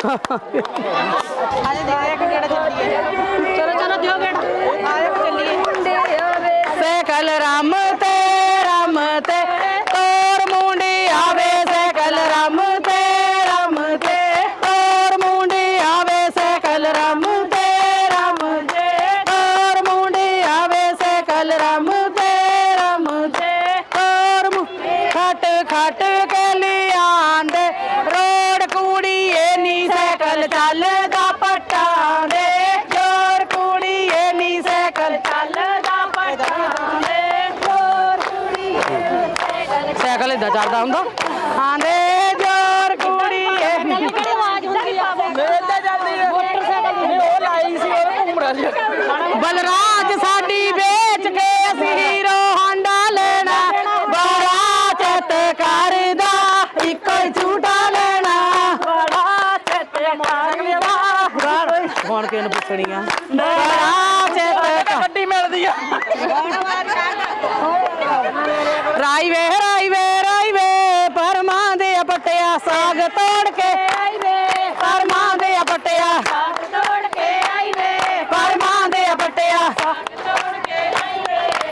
ਚਲੋ ਚਲੋ ਦਿਓ ਸਾਈਕਲ ਰਮ ਤੇ ਰਮ ਤੇ ਤੋਰ ਮੁੰਡੀ ਆਵੇ ਸਾਈਕਲ ਰਮ ਤੇ ਰਮ ਤੇ ਤੋਰ ਮੁੰਡੀ ਆਵੇ ਸਾਈਕਲ ਰਮ ਤੇ ਰਮ ਤੇ ਤੋਰ ਮੁੰਡੀ ਆਵੇ ਸਾਈਕਲ ਰਮ ਤੇ ਰਮ ਤੇ ਤੋਰ ਖਟ ਖਟ ਕੇ ਲਿਆਂਦੇ ਸਾਈਕਲ ਇਦਾਂ ਚੱਲਦਾ ਹੁੰਦਾ। ਆਂਦੇ ਜੋਰ ਕੁੜੀਏ ਨੀ ਕਿਹੜੀ ਆਵਾਜ਼ ਹੁੰਦੀ ਆ? ਮੇਲੇ ਜਾਂਦੀ ਹੈ ਮੋਟਰਸਾਈਕਲ ਉਹ ਲਾਈ ਸੀ ਉਹ ਘੁੰਮਣਾ ਸੀ। ਬਲਰਾਜ ਸਾਡੀ ਵੇਚ ਕੇ ਅਸੀਂ ਹੀਰੋ ਹਾਂਡਾ ਲੈਣਾ। ਬੜਾ ਚਿੱਤ ਕਰਦਾ ਇੱਕੋ ਹੀ ਝੂਟਾ ਲੈਣਾ। ਬੜਾ ਚਿੱਤ ਕਰਦਾ ਹੁਣ ਕਿਹਨ ਪੁੱਛਣੀਆਂ ਬੜਾ ਚਿੱਤ ਗੱਡੀ ਮਿਲਦੀ ਆ। ਰਾਈ ਵੇ ਸਾਗ ਤੋੜ ਕੇ। ਆਈ ਵੇ ਪਰਮਾਂ ਦੇ ਪਟਿਆ। ਸਾਗ ਤੋੜ ਕੇ ਆਈ ਵੇ ਪਰਮਾਂ ਦੇ ਪਟਿਆ।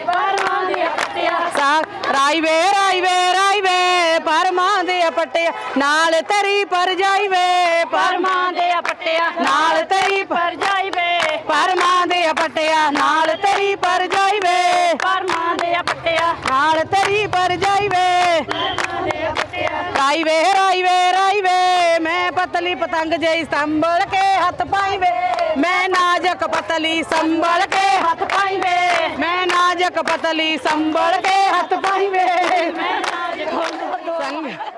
ਪਰਮਾਂ ਦੇ ਪਟਿਆ। ਸਾਗ ਰਾਈ ਵੇ ਰਾਈ ਵੇ ਰਾਈ ਵੇ ਪਰਮਾਂ ਦੇ ਪਟਿਆ। ਨਾਲ ਤੇਰੀ ਪਰ ਜਾਈ ਵੇ ਪਰਮਾਂ ਦੇ ਪਟਿਆ। ਨਾਲ ਤੇਰੀ ਪਰ ਜਾਈ ਵੇ ਪਰਮਾਂ ਦੇ ਪਟਿਆ। ਨਾਲ ਤੇਰੀ ਪਰ ਜਾਈ ਵੇ ਪਰਮਾਂ ਦੇ ਪਟਿਆ। ਨਾਲ ਤੇਰੀ ਪਰ ਪਤਲੀ ਪਤੰਗ ਜਈ ਸੰਭਲ ਕੇ ਹੱਥ ਪਾਈ ਵੇ ਮੈਂ ਨਾਜ਼ਕ ਪਤਲੀ ਸੰਭਲ ਕੇ ਹੱਥ ਪਾਈ ਵੇ ਮੈਂ ਨਾਜ਼ਕ ਪਤਲੀ ਸੰਭਲ ਕੇ ਹੱਥ ਪਾਈ ਵੇ ਮੈਂ ਨਾਜ਼ਕ।